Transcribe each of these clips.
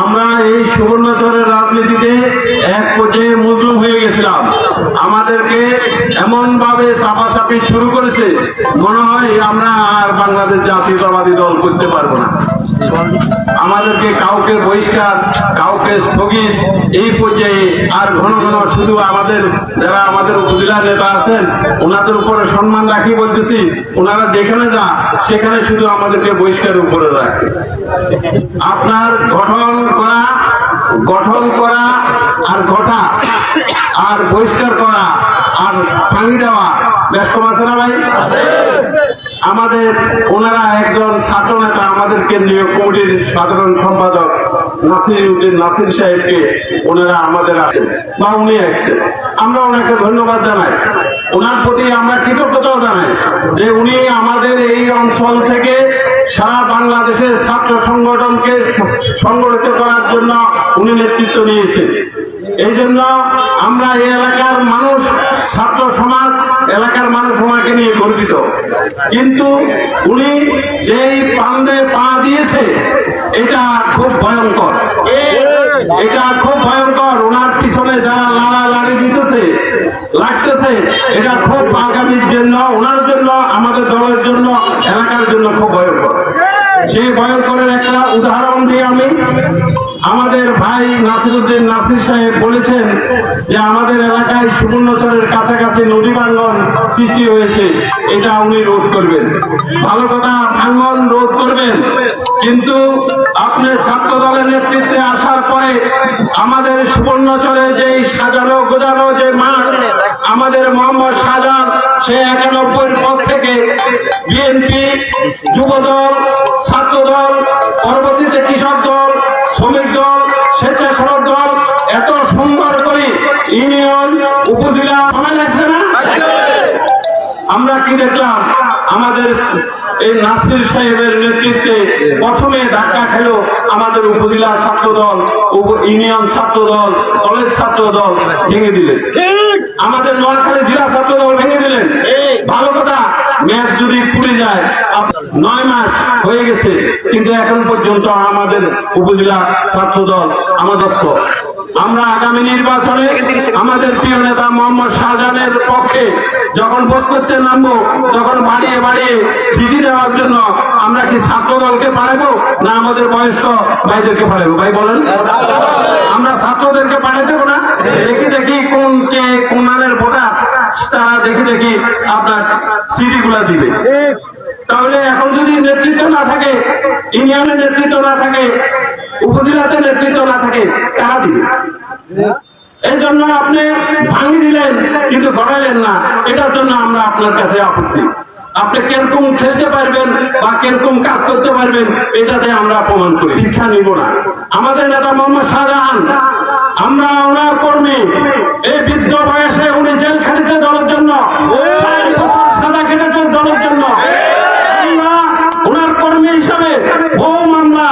আমরা এই সুবর্ণচরের রাজনীতিতে এক পর্যায়ে মুসলিম হয়ে গেছিলাম। আমাদেরকে এমন ভাবে চাপাচাপি শুরু করেছে, মনে হয় আমরা আর বাংলাদেশ জাতীয়তাবাদী দল করতে পারব না। আমাদেরকে কাউকে বহিষ্কার, কাউকে স্থগিত, এই পর্যায়ে আর ঘন ঘন শুধু আমাদের, যারা আমাদের উপজেলা নেতা আছেন, ওনাদের উপরে সম্মান রাখি বলতেছি, ওনারা যেখানে যা, সেখানে শুধু আমাদেরকে বহিষ্কার উপরে রাখে। আপনার গঠন করা গঠন করা আর ঘটা, আর বহিষ্কার করা, আর ভাঙি দেওয়া, ব্যস্ত আছে না ভাই? আমাদের ওনারা একজন ছাত্র নেতা, আমাদের কেন্দ্রীয় কমিটির সাধারণ সম্পাদক নাসির উদ্দিন নাসির সাহেবকে ওনারা আমাদের আছেন বা উনি আসছেন। আমরা ওনাকে ধন্যবাদ জানাই। ওনার প্রতি আমরা কৃতজ্ঞতাও জানাই যে উনি আমাদের এই অঞ্চল থেকে সারা বাংলাদেশের ছাত্র সংগঠনকে সংগঠিত করার জন্য উনি নেতৃত্ব নিয়েছেন। এই জন্য আমরা এই এলাকার মানুষ ছাত্র সমাজ, এলাকার মানুষ ওনাকে নিয়ে গর্বিত। কিন্তু উনি যেই পান্দে পা দিয়েছে, এটা খুব ভয়ঙ্কর। এটা খুব ভয়ঙ্কর, ওনার পিছনে যারা লাড়া লাড়ি দিতেছে, লাগতেছে, এটা খুব আগামীর জন্য, ওনার জন্য, আমাদের দলের জন্য, এলাকার জন্য খুব ভয়ঙ্কর। সেই ভয়ঙ্করের একটা উদাহরণ দিই আমি। আমাদের ভাই নাসিরুদ্দিন নাসির সাহেব বলেছেন যে আমাদের এলাকায় সুবর্ণচরের কাছাকাছি নদী ভাঙ্গন সৃষ্টি হয়েছে। এটা উনি রোধ করবেন। ভালো কথা ভাঙ্গন রোধ করবেন। কিন্তু আপনি ছাত্র দলের নেতৃত্বে আসার পরে আমাদের সুবর্ণচরে যে সাজানো গোজানো যে মাঠ, আমাদের মোহাম্মদ শাহজাহান, সে একানব্বই পর থেকে বিএনপি, যুবদল, ছাত্রদল, পরবর্তীতে কৃষক দল শ্রমিক দল, স্বেচ্ছাসেবক দল, এত সুন্দর করে ইউনিয়ন, উপজেলা সময় লাগছে না? আমরা কি দেখলাম? আমাদের এই নাসির সাহেবের নেতৃত্বে প্রথমে ধাক্কা খেলো আমাদের উপজেলা ছাত্র দল ইউনিয়ন ছাত্র দল কলেজ ছাত্র দল ভেঙে দিলেন। আমাদের নোয়াখালী জেলা ছাত্র দল ভেঙে দিলেন। ভালো কথা ম্যাচ যদি পুড়ে যায় নয় মাস হয়ে গেছে কিন্তু এখন পর্যন্ত আমাদের উপজেলা ছাত্র দল আমাদস্ত আমরা আগামী নির্বাচনে আমাদের প্রিয় নেতা মোহাম্মদ শাহজাহানের পক্ষে যখন ভোট করতে নামবো, তখন বাড়িয়ে বাড়িয়ে চিঠি দেওয়ার জন্য আমরা কি ছাত্র দলকে পাঠাবো না আমাদের বয়স্ক ভাইদেরকে পাঠাবো? ভাই বলেন। আমরা ছাত্রদেরকে দেবো না। দেখি দেখি কোন কে কোনানের ভোটার, তারা দেখি দেখি আপনার সিডি গুলা দিবে। তাহলে এখন যদি নেতৃত্ব না থাকে, ইউনিয়নের নেতৃত্ব না থাকে উপজেলাতে নেতৃত্ব না থাকে কারা দিবে। এই জন্য আপনি ভাঙি দিলেন, কিন্তু গড়াইলেন না। এটার জন্য আমরা আপনার কাছে আপত্তি। আপনি কীরকম খেলতে পারবেন বা কীরকম কাজ করতে পারবেন, এটাতে আমরা অপমান করি। শিক্ষা নিব না। আমাদের নেতা মোহাম্মদ শাহজাহান, আমরা ওনার কর্মী। এই বৃদ্ধ বয়সে উনি জেল খেটেছে দলের জন্য ষাট বছর সাজা খেটেছেন দলের জন্য আমরা ওনার কর্মী হিসাবে বহু মামলা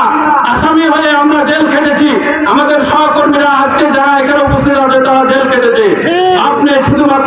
আসামি হয়ে আমরা জেল খেটেছি আমাদের সহকর্মীরা আজকে যারা এখানে উপস্থিত আছে তারা জেল খেটেছে আপনি শুধুমাত্র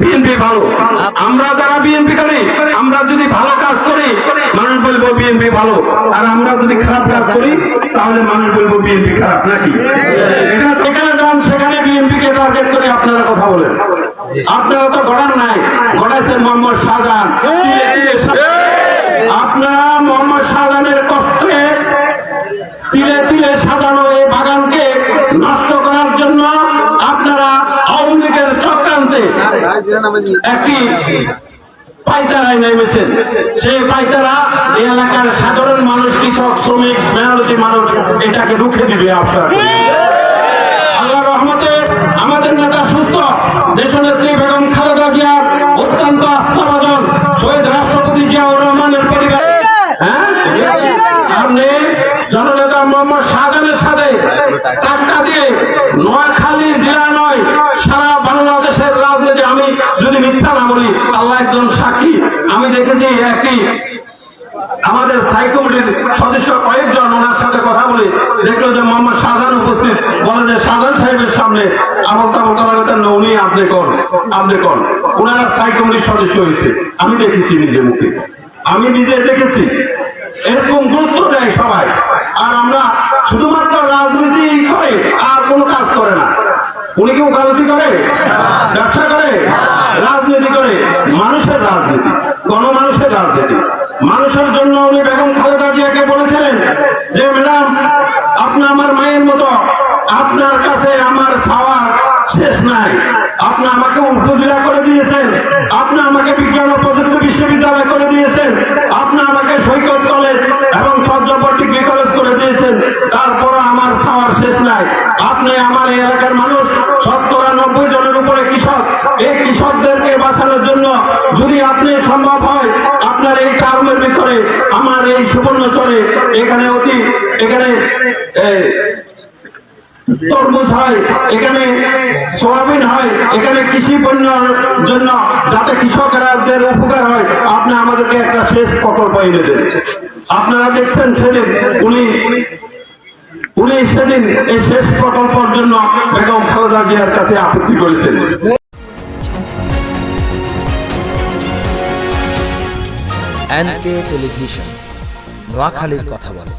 বিএনপি ভালো। আমরা যারা বিএনপি করি আমরা যদি ভালো কাজ করি মানুষ বলব বিএনপি ভালো। আর আমরা যদি খারাপ কাজ করি তাহলে মানুষ বলব বিএনপি খারাপ নাকি? এটা যেখানে যান সেখানে বিএনপি কে টার্গেট করে আপনারা কথা বলেন। আপনারা তো নাই। মোহাম্মদ শাহজাহান। আপনারা মোহাম্মদ শাহজাহানের কষ্টে একটি পাইতারায় নেমেছেন। সেই পাইতারা এই এলাকার সাধারণ মানুষ কৃষক শ্রমিক মেহনতি মানুষ এটাকে রুখে দিবে আপনার আল্লাহ রহমতে আমাদের নেতা সুস্থ দেশনেত্রী বেগম খালেদা জিয়ার অত্যন্ত আস্থাভাজন শহীদ রাষ্ট্রপতি জিয়াউর রহমানের পরিবার। হ্যাঁ? সামনে জননেতা মোহাম্মদ শাহজাহানের সাথে বলি আল্লাহ একজন সাক্ষী। আমি দেখেছি একটি আমাদের স্থায়ী কমিটির সদস্য কয়েকজন ওনার সাথে কথা বলে দেখল যে মোহাম্মদ উপস্থিত। বলে যে সাহেবের সামনে কথা না, উনি আপনি কর আপনি কর ওনারা স্থায়ী কমিটির সদস্য হয়েছে। আমি দেখেছি নিজে মুখে। আমি নিজে দেখেছি। এরকম গুরুত্ব দেয় সবাই। আর আমরা শুধুমাত্র রাজনীতি করে আর কোনো কাজ করে না। উনি কি ওকালতি করে? ব্যবসা করে? রাজনীতি করে? মানুষের রাজনীতি, গণমানুষের রাজনীতি। মানুষের জন্য উনি বেগম খালেদা জিয়াকে বলেছিলেন যে, ম্যাডাম আপনি আমার মায়ের মতো, আপনার কাছে আমার ছাওয়া শেষ নাই। আপনি আমাকে উপজেলা করে দিয়েছেন, আপনি আমাকে বিজ্ঞান ও প্রযুক্তি বিশ্ববিদ্যালয় করে দিয়েছেন, আপনি আমাকে সৈকত কলেজ এবং সজ্জপর ডিগ্রি কলেজ করে দিয়েছেন তারপরে আমার ছাওয়ার শেষ নাই। আপনি আমার এই এলাকার মানুষ নব্বই উপরে কৃষক, এই কৃষকদেরকে বাঁচানোর জন্য যদি আপনি সম্ভব হয়, আপনার এই টার্মের ভিতরে আমার এই সুবর্ণচরে এখানে অতি, এখানে তরমুজ হয়, এখানে সোয়াবিন হয়, এখানে কৃষি পণ্যের জন্য যাতে কৃষকরাদের উপকার হয়, আপনি আমাদেরকে একটা শেষ প্রকল্প এনে দেন। আপনারা দেখছেন সেদিন উনি উনি সেদিন এই শেষ প্রকল্পের জন্য বেগম খালেদা জিয়ার কাছে আপত্তি করেছেন। এনকে টেলিভিশন, নোয়াখালীর কথা বলে।